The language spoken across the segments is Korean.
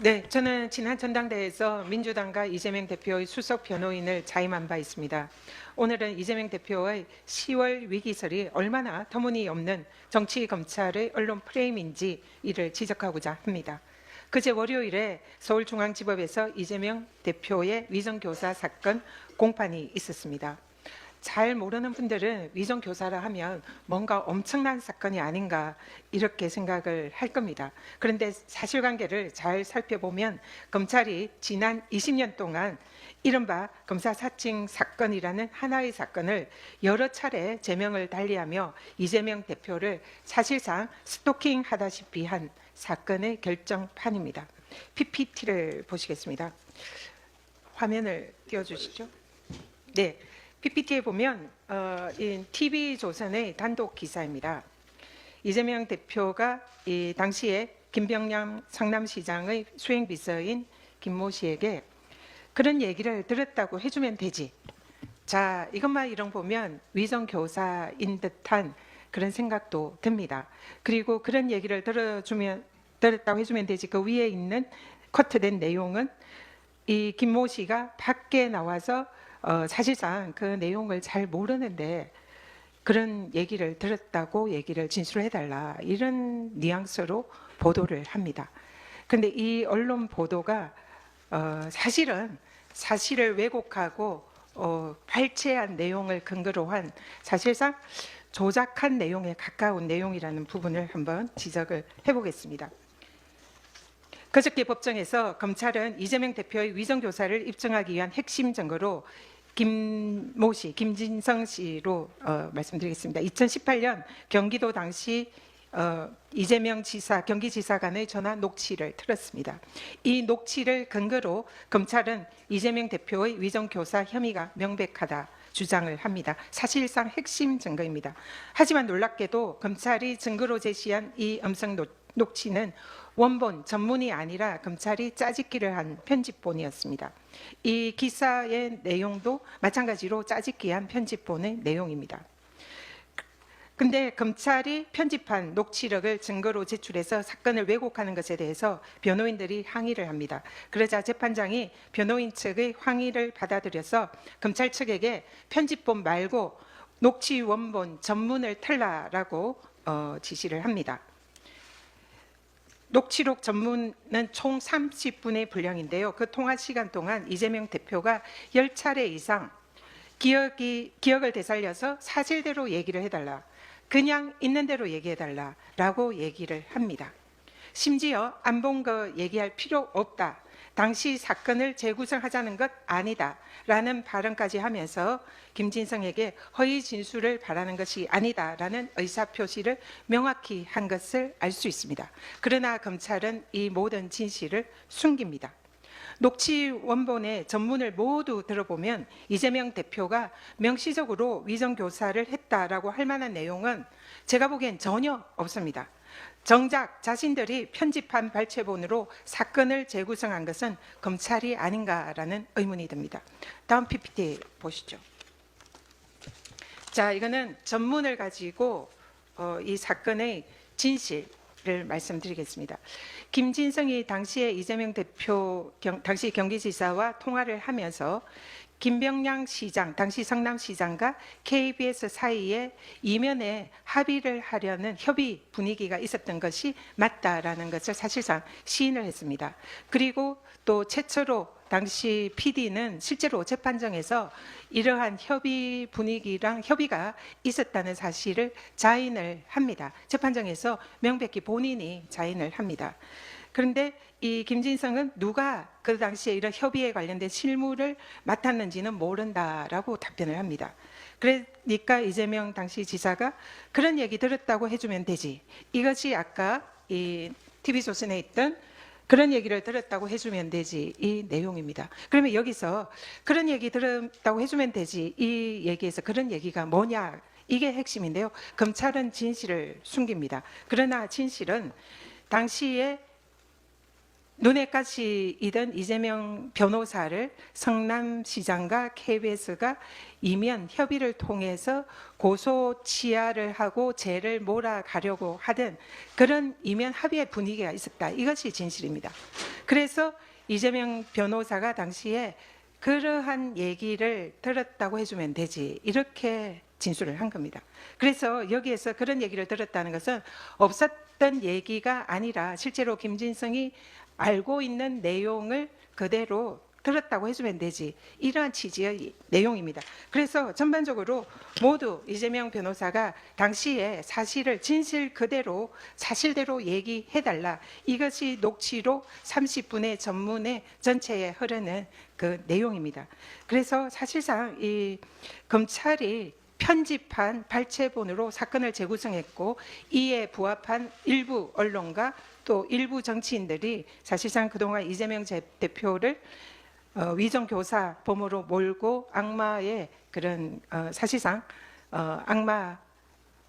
네, 저는 지난 전당대회에서 민주당과 이재명 대표의 수석 변호인을 자임한 바 있습니다. 오늘은 이재명 대표의 10월 위기설이 얼마나 터무니없는 정치 검찰의 언론 프레임인지 이를 지적하고자 합니다. 그제 월요일에 서울중앙지법에서 이재명 대표의 위정교사 사건 공판이 있었습니다. 잘 모르는 분들은 위정 교사라 하면 뭔가 엄청난 사건이 아닌가 이렇게 생각을 할 겁니다. 그런데 사실관계를 잘 살펴보면 검찰이 지난 20년 동안 이른바 검사 사칭 사건이라는 하나의 사건을 여러 차례 제명을 달리하며 이재명 대표를 사실상 스토킹 하다시피 한 사건의 결정판입니다. PPT를 보시겠습니다. 화면을 띄워주시죠. 네, PPT에 보면 어, 이 TV조선의 단독 기사입니다. 이재명 대표가 이 당시에 김병남 성남시장의 수행 비서인 김모 씨에게 그런 얘기를 들었다고 해주면 되지. 자, 이것만 이런 보면 위정 교사인 듯한 그런 생각도 듭니다. 그리고 그런 얘기를 들어주면 들었다고 해주면 되지. 그 위에 있는 커트된 내용은 이 김모 씨가 밖에 나와서 어, 사실상 그 내용을 잘 모르는데 그런 얘기를 들었다고 얘기를 진술해달라 이런 뉘앙스로 보도를 합니다. 근데 이 언론 보도가 어, 사실은 사실을 왜곡하고 어, 발췌한 내용을 근거로 한 사실상 조작한 내용에 가까운 내용이라는 부분을 한번 지적을 해보겠습니다. 그저께 법정에서 검찰은 이재명 대표의 위정 교사를 입증하기 위한 핵심 증거로 김모 씨, 김진성 씨로 어, 말씀드리겠습니다. 2018년 경기도 당시 어, 이재명 지사, 경기지사 간의 전화 녹취를 틀었습니다. 이 녹취를 근거로 검찰은 이재명 대표의 위정교사 혐의가 명백하다 주장을 합니다. 사실상 핵심 증거입니다. 하지만 놀랍게도 검찰이 증거로 제시한 이 음성 녹- 녹취는 원본 전문이 아니라 검찰이 짜집기를 한 편집본이었습니다. 이 기사의 내용도 마찬가지로 짜집기한 편집본의 내용입니다. 근데 검찰이 편집한 녹취록을 증거로 제출해서 사건을 왜곡하는 것에 대해서 변호인들이 항의를 합니다. 그러자 재판장이 변호인 측의 항의를 받아들여서 검찰 측에게 편집본 말고 녹취 원본 전문을 탈라라고 어, 지시를 합니다. 녹취록 전문은 총 30분의 분량인데요. 그 통화 시간 동안 이재명 대표가 10차례 이상 기억이 기억을 되살려서 사실대로 얘기를 해달라. 그냥 있는 대로 얘기해달라 라고 얘기를 합니다. 심지어 안 본 거 얘기할 필요 없다. 당시 사건을 재구성하자는 것 아니다라는 발언까지 하면서 김진성에게 허위 진술을 바라는 것이 아니다라는 의사 표시를 명확히 한 것을 알 수 있습니다. 그러나 검찰은 이 모든 진실을 숨깁니다. 녹취 원본의 전문을 모두 들어보면 이재명 대표가 명시적으로 위정 교사를 했다라고 할 만한 내용은 제가 보기엔 전혀 없습니다. 정작 자신들이 편집한 발췌본으로 사건을 재구성한 것은 검찰이 아닌가라는 의문이 듭니다. 다음 PPT 보시죠. 자, 이거는 전문을 가지고 어, 이 사건의 진실 을 말씀드리겠습니다. 김진성이 당시에 이재명 대표 경, 당시 경기지사와 통화를 하면서 김병양 시장, 당시 성남시장과 KBS 사이에 이면에 합의를 하려는 협의 분위기가 있었던 것이 맞다라는 것을 사실상 시인을 했습니다. 그리고 또 최초로 당시 PD는 실제로 재판정에서 이러한 협의 분위기랑 협의가 있었다는 사실을 자인을 합니다. 재판정에서 명백히 본인이 자인을 합니다. 그런데 이 김진성은 누가 그 당시에 이런 협의에 관련된 실무를 맡았는지는 모른다라고 답변을 합니다. 그러니까 이재명 당시 지사가 그런 얘기 들었다고 해주면 되지. 이것이 아까 이 TV조선에 있던 그런 얘기를 들었다고 해주면 되지 이 내용입니다. 그러면 여기서 그런 얘기 들었다고 해주면 되지 이 얘기에서 그런 얘기가 뭐냐 이게 핵심인데요. 검찰은 진실을 숨깁니다. 그러나 진실은 당시에 눈에까지이던 이재명 변호사를 성남시장과 KBS가 이면 협의를 통해서 고소 치하를 하고 죄를 몰아가려고 하던 그런 이면 합의의 분위기가 있었다. 이것이 진실입니다. 그래서 이재명 변호사가 당시에 그러한 얘기를 들었다고 해주면 되지 이렇게 진술을 한 겁니다. 그래서 여기에서 그런 얘기를 들었다는 것은 없었던 얘기가 아니라 실제로 김진성이 알고 있는 내용을 그대로 들었다고 해주면 되지 이러한 취지의 내용입니다. 그래서 전반적으로 모두 이재명 변호사가 당시에 사실을 진실 그대로 사실대로 얘기해달라 이것이 녹취록 30분의 전문의 전체에 흐르는 그 내용입니다. 그래서 사실상 이 검찰이 편집한 발췌본으로 사건을 재구성했고 이에 부합한 일부 언론과 또 일부 정치인들이 사실상 그동안 이재명 제- 대표를 어, 위정교사 범으로 몰고 악마의 그런 어, 사실상 어, 악마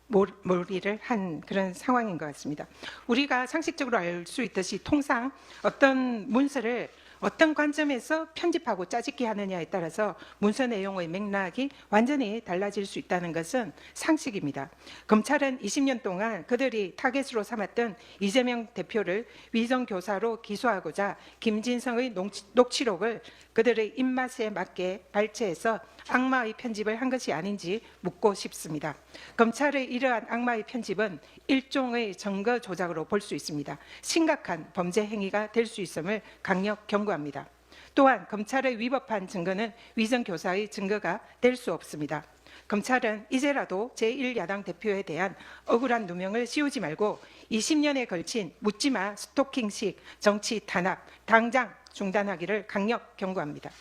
몰- 몰이를 한 그런 상황인 것 같습니다. 우리가 상식적으로 알 수 있듯이 통상 어떤 문서를 어떤 관점에서 편집하고 짜집기 하느냐에 따라서 문서 내용의 맥락이 완전히 달라질 수 있다는 것은 상식입니다. 검찰은 20년 동안 그들이 타겟으로 삼았던 이재명 대표를 위정 교사로 기소하고자 김진성의 녹취- 녹취록을 그들의 입맛에 맞게 발췌해서 악마의 편집을 한 것이 아닌지 묻고 싶습니다. 검찰의 이러한 악마의 편집은 일종의 증거 조작으로 볼 수 있습니다. 심각한 범죄 행위가 될 수 있음을 강력 경고 합니다. 또한 검찰의 위법한 증거는 위정 교사의 증거가 될 수 없습니다. 검찰은 이제라도 제1야당 대표에 대한 억울한 누명을 씌우지 말고 20년에 걸친 묻지마 스토킹식 정치 탄압 당장 중단하기를 강력 경고합니다.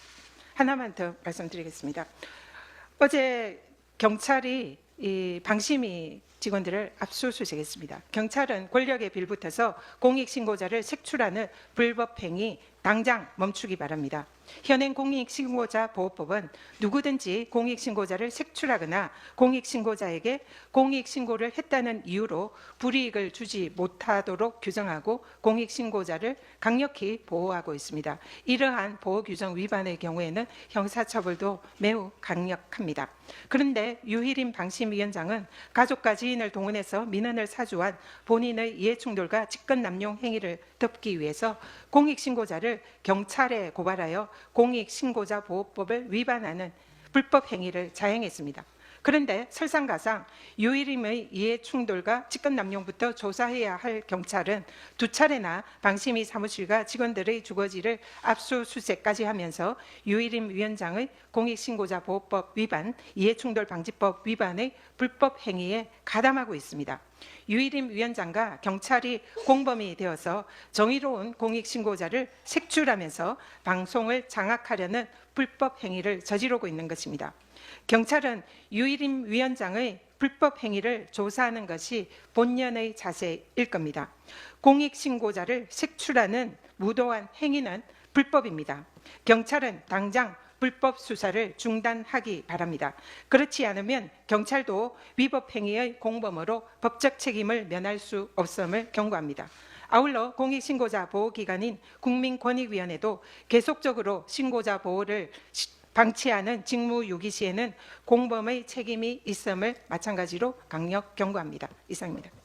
하나만 더 말씀드리겠습니다. 어제 경찰이 이 방심이 직원들을 압수수색했습니다. 경찰은 권력에 빌붙어서 공익신고자를 색출하는 불법 행위 당장 멈추기 바랍니다. 현행 공익신고자 보호법은 누구든지 공익신고자를 색출하거나 공익신고자에게 공익신고를 했다는 이유로 불이익을 주지 못하도록 규정하고 공익신고자를 강력히 보호하고 있습니다. 이러한 보호규정 위반의 경우에는 형사처벌도 매우 강력합니다. 그런데 유희림 방심위원장은 가족과 지인을 동원해서 민원을 사주한 본인의 이해충돌과 직권남용 행위를 덮기 위해서 공익신고자를 경찰에 고발하여 공익신고자 보호법을 위반하는 불법 행위를 자행했습니다. 그런데 설상가상 유일임의 이해 충돌과 직권 남용부터 조사해야 할 경찰은 두 차례나 방심위 사무실과 직원들의 주거지를 압수수색까지 하면서 유일임 위원장의 공익신고자 보호법 위반, 이해 충돌 방지법 위반의 불법 행위에 가담하고 있습니다. 유일임 위원장과 경찰이 공범이 되어서 정의로운 공익신고자를 색출하면서 방송을 장악하려는 불법 행위를 저지르고 있는 것입니다. 경찰은 유일임 위원장의 불법 행위를 조사하는 것이 본연의 자세일 겁니다. 공익신고자를 색출하는 무도한 행위는 불법입니다. 경찰은 당장 불법 수사를 중단하기 바랍니다. 그렇지 않으면 경찰도 위법 행위의 공범으로 법적 책임을 면할 수 없음을 경고합니다. 아울러 공익신고자 보호기관인 국민권익위원회도 계속적으로 신고자 보호를 시- 방치하는 직무유기 시에는 공범의 책임이 있음을 마찬가지로 강력 경고합니다. 이상입니다.